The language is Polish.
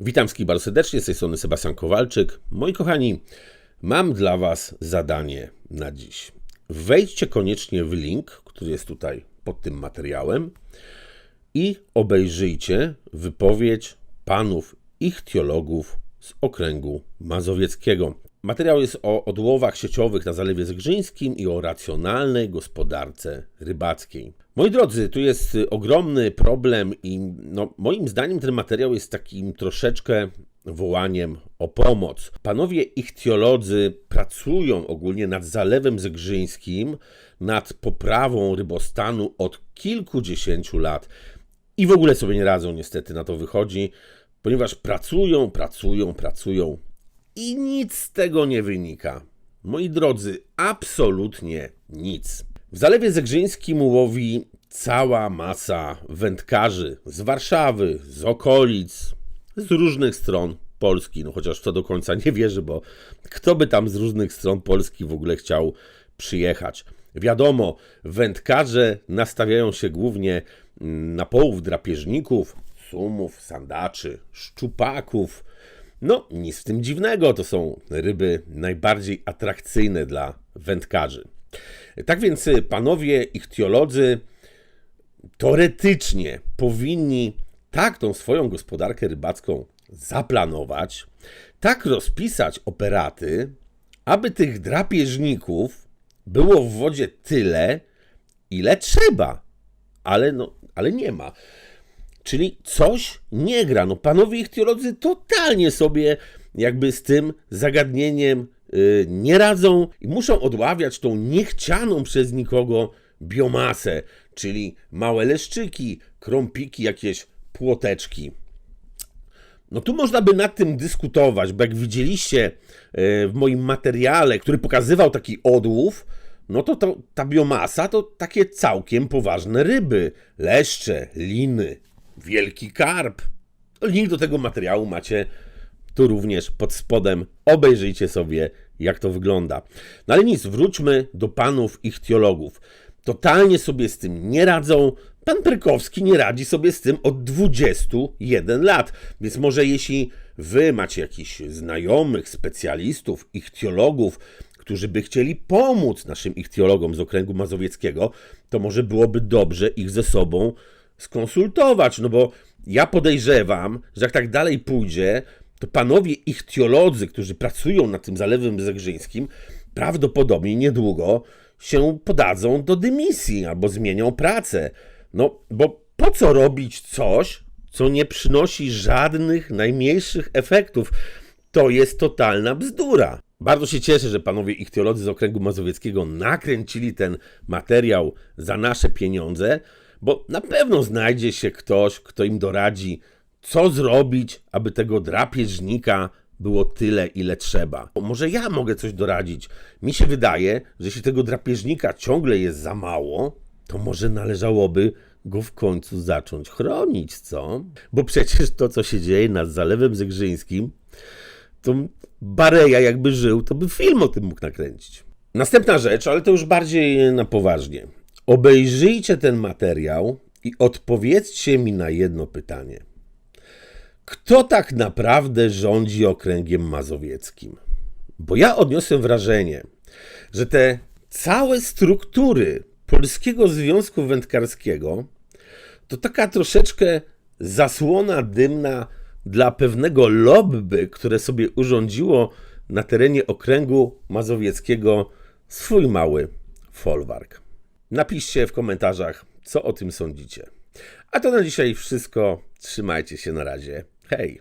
Witam wszystkich bardzo serdecznie, z tej strony Sebastian Kowalczyk. Moi kochani, mam dla Was zadanie na dziś. Wejdźcie koniecznie w link, który jest tutaj pod tym materiałem i obejrzyjcie wypowiedź panów ichtiologów z okręgu mazowieckiego. Materiał jest o odłowach sieciowych na Zalewie Zegrzyńskim i o racjonalnej gospodarce rybackiej. Moi drodzy, tu jest ogromny problem i no, moim zdaniem ten materiał jest takim troszeczkę wołaniem o pomoc. Panowie ichtiolodzy pracują ogólnie nad Zalewem Zegrzyńskim, nad poprawą rybostanu od kilkudziesięciu lat i w ogóle sobie nie radzą, niestety na to wychodzi, ponieważ pracują, pracują, pracują i nic z tego nie wynika. Moi drodzy, absolutnie nic. W Zalewie Zegrzyńskim łowi cała masa wędkarzy z Warszawy, z okolic, z różnych stron Polski. No chociaż w to do końca nie wierzę, bo kto by tam z różnych stron Polski w ogóle chciał przyjechać? Wiadomo, wędkarze nastawiają się głównie na połów drapieżników, sumów, sandaczy, szczupaków. No, nic w tym dziwnego, to są ryby najbardziej atrakcyjne dla wędkarzy. Tak więc y, panowie ichtiolodzy teoretycznie powinni tak tą swoją gospodarkę rybacką zaplanować, tak rozpisać operaty, aby tych drapieżników było w wodzie tyle, ile trzeba. Ale, no, ale nie ma. Czyli coś nie gra. No panowie ichtiolodzy totalnie sobie jakby z tym zagadnieniem yy, nie radzą i muszą odławiać tą niechcianą przez nikogo biomasę, czyli małe leszczyki, krąpiki, jakieś płoteczki. No tu można by nad tym dyskutować, bo jak widzieliście yy, w moim materiale, który pokazywał taki odłów, no to, to ta biomasa to takie całkiem poważne ryby. Leszcze, liny, wielki karp. Link do tego materiału macie tu również pod spodem. Obejrzyjcie sobie, jak to wygląda. No ale nic, wróćmy do panów ichtiologów. Totalnie sobie z tym nie radzą. Pan Prykowski nie radzi sobie z tym od 21 lat. Więc może jeśli wy macie jakichś znajomych, specjalistów, ichtiologów, którzy by chcieli pomóc naszym ichtiologom z okręgu mazowieckiego, to może byłoby dobrze ich ze sobą skonsultować, no bo ja podejrzewam, że jak tak dalej pójdzie, to panowie ichtiolodzy, którzy pracują nad tym Zalewem Zegrzyńskim, prawdopodobnie niedługo się podadzą do dymisji albo zmienią pracę. No, bo po co robić coś, co nie przynosi żadnych najmniejszych efektów? To jest totalna bzdura. Bardzo się cieszę, że panowie ichtiolodzy z okręgu mazowieckiego nakręcili ten materiał za nasze pieniądze, bo na pewno znajdzie się ktoś, kto im doradzi, co zrobić, aby tego drapieżnika było tyle, ile trzeba. Bo może ja mogę coś doradzić. Mi się wydaje, że jeśli tego drapieżnika ciągle jest za mało, to może należałoby go w końcu zacząć chronić, co? Bo przecież to, co się dzieje nad Zalewem Zegrzyńskim, to Bareja jakby żył, to by film o tym mógł nakręcić. Następna rzecz, ale to już bardziej na poważnie. Obejrzyjcie ten materiał i odpowiedzcie mi na jedno pytanie. Kto tak naprawdę rządzi okręgiem mazowieckim? Bo ja odniosłem wrażenie, że te całe struktury Polskiego Związku Wędkarskiego to taka troszeczkę zasłona dymna dla pewnego lobby, które sobie urządziło na terenie okręgu mazowieckiego swój mały folwark. Napiszcie w komentarzach, co o tym sądzicie. A to na dzisiaj wszystko. Trzymajcie się na razie. Hej!